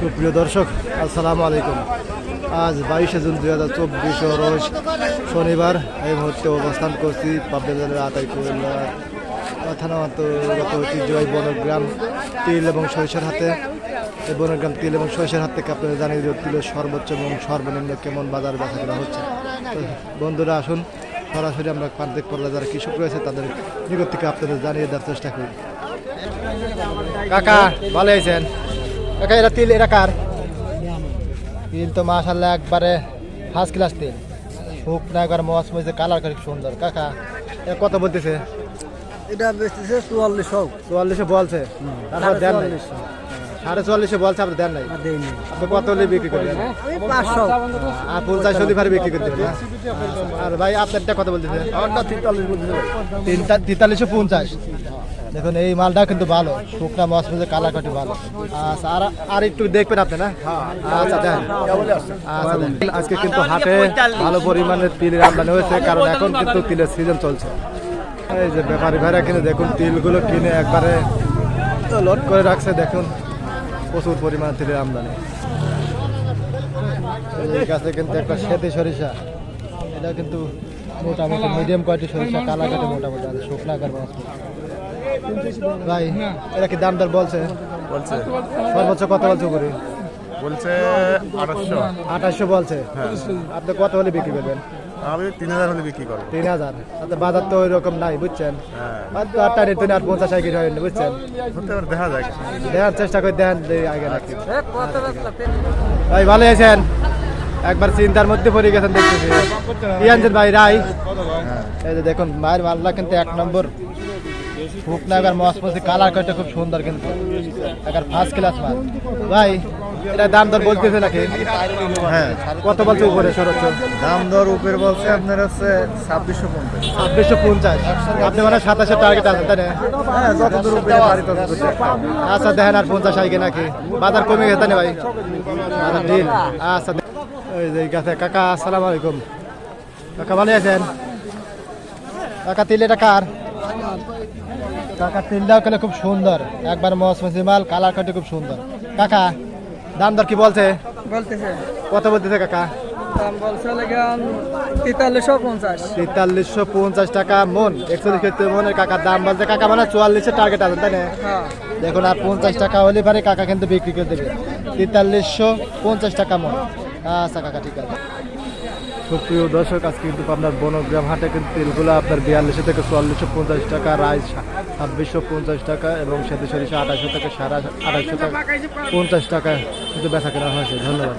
সুপ্রিয় দর্শক, আসসালামু আলাইকুম। আজ বাইশে জুন দুই হাজার চব্বিশ রোজ শনিবার এই মুহূর্তে অবস্থান করছি পাবনা জেলার আতাইপুর থানা অন্তর্গত ঐতিহ্যবাহী বনগ্রাম তিল এবং সরিষার হাতে। এই বনগ্রাম তিল এবং সরিষার হাত থেকে আপনারা জানিয়ে দিও তিলের সর্বোচ্চ এবং সর্বনিম্ন কেমন বাজার বেচা করা হচ্ছে বন্ধুরা, আসুন, সরাসরি আমরা প্রান্তিক পর্যায়ে যারা কৃষক রয়েছে তাদের নিকট থেকে আপনাদের জানিয়ে দেওয়ার চেষ্টা করি। কাকা, ভালো আছেন? কাকা এরা তিল এরা কার? তিল তো মাশাল্লাহ একবারে ফার্স্ট ক্লাস তিল। শুকনা একবার মস মজে কালার করে সুন্দর কাকা? এ কত বলতেছে? এটা বেচতেছে চুয়াল্লিশ হোক চুয়াল্লিশে বলছে তারপর দেন নাই। সাড়ে চুয়াল্লিশে বলছে আপনি দেন নাই। আপনি কত হলে বিক্রি করবেন পাঁচশো। আর পঞ্চাশ হলে ভারে বিক্রি করতে আর ভাই আপনারটা কত বলতেছে? তিনটা তেতাল্লিশশো পঞ্চাশ। দেখুন, এই মালটা কিন্তু ভালো। শুকনা মাছ মধ্যে কালা কাটি ভালো। আচ্ছা আর আর একটু দেখবেন আপনি, না? আচ্ছা দেখেন আচ্ছা আজকে কিন্তু হাটে ভালো পরিমাণে তিলের আমদানি হয়েছে, কারণ এখন কিন্তু তিলের সিজন চলছে। এই যে ব্যাপারী ভাইরা কিনে, দেখুন, তিলগুলো কিনে একবারে লোড করে রাখছে, দেখুন, প্রচুর পরিমাণে তিলের আমদানি। এই কাছে কিন্তু একটা সেতে সরিষা। এটা কিন্তু মোটামুটি মিডিয়াম কোয়ালিটি সরিষা কালা কাটে মোটামুটি আছে শুকনা কার মাছ ভাই এটা কি দাম দর বলছে। বলছে সর্বোচ্চ কত বলছে উপরে? বলছে আঠাশশো। আঠাশশো বলছে। আপনি কত হলে বিক্রি করবেন? আমি তিন হাজার হলে বিক্রি করব। তিন হাজার। বাজার তো ওই রকম নাই বুঝছেন? হ্যাঁ। আটটা নিতে আর পঞ্চাশ সাইকেল হয় না, বুঝছেন দেখা যাক। দেওয়ার চেষ্টা করে দেন আগে রাখি ভাই ভালো আছেন? একবার চিন্তার মধ্যে পড়ে গেছেন দেখতেছি। কি আনছেন ভাই রাই এই যে দেখুন মায়ের মাল্লা কিন্তু এক নম্বর। শুকনা এবার মস কালার করতে খুব সুন্দর কিন্তু। একবার ফার্স্ট ক্লাস মাল। ভাই এটা দাম দর বলতেছে নাকি? হ্যাঁ কত বলছে উপরে সর্বোচ্চ দাম দর উপরে বলছে আপনার হচ্ছে ছাব্বিশশো পঞ্চাশ। ছাব্বিশশো পঞ্চাশ। আপনি মানে সাতাশে টার্গেট আছেন তাই না? হ্যাঁ যতদূর উপরে পারি ততদূর আচ্ছা দেখেন আর পঞ্চাশ আইগে নাকি? বাজার কমে গেছে না ভাই? বাজার ডিল আচ্ছা ওই যে কাছে কাকা আসসালামু আলাইকুম। কাকা ভালো আছেন? কাকা তিল এটা কার? কাকা তিলটাও কেলে খুব সুন্দর। একবার মস মসি মাল কালার কাটে খুব সুন্দর। কাকা দাম দর কি বলছে? বলতেছে। কত বলতেছে কাকা? দাম বলছে তেতাল্লিশশো পঞ্চাশ। তেতাল্লিশশো পঞ্চাশ টাকা মন। একচল্লিশ ক্ষেত্রে মনের কাকার দাম বলছে। কাকা মানে চুয়াল্লিশের টার্গেট আছে তাই না? হ্যাঁ। দেখুন আর পঞ্চাশ টাকা হলে পারে কাকা কিন্তু বিক্রি করে দেবে। তেতাল্লিশশো পঞ্চাশ টাকা মন। আচ্ছা কাকা ঠিক আছে। সুপ্রিয় দর্শক, আজকে কিন্তু আপনার বনগ্রাম হাটে কিন্তু তেলগুলো আপনার বিয়াল্লিশশো থেকে চুয়াল্লিশশো পঞ্চাশ টাকা, রাইস ছাব্বিশশো পঞ্চাশ টাকা এবং সেতু সরিষা আঠাশশো থেকে সাড়ে আঠাশশো টাকা পঞ্চাশ টাকা কিন্তু বেচা কেনা হয়েছে। ধন্যবাদ।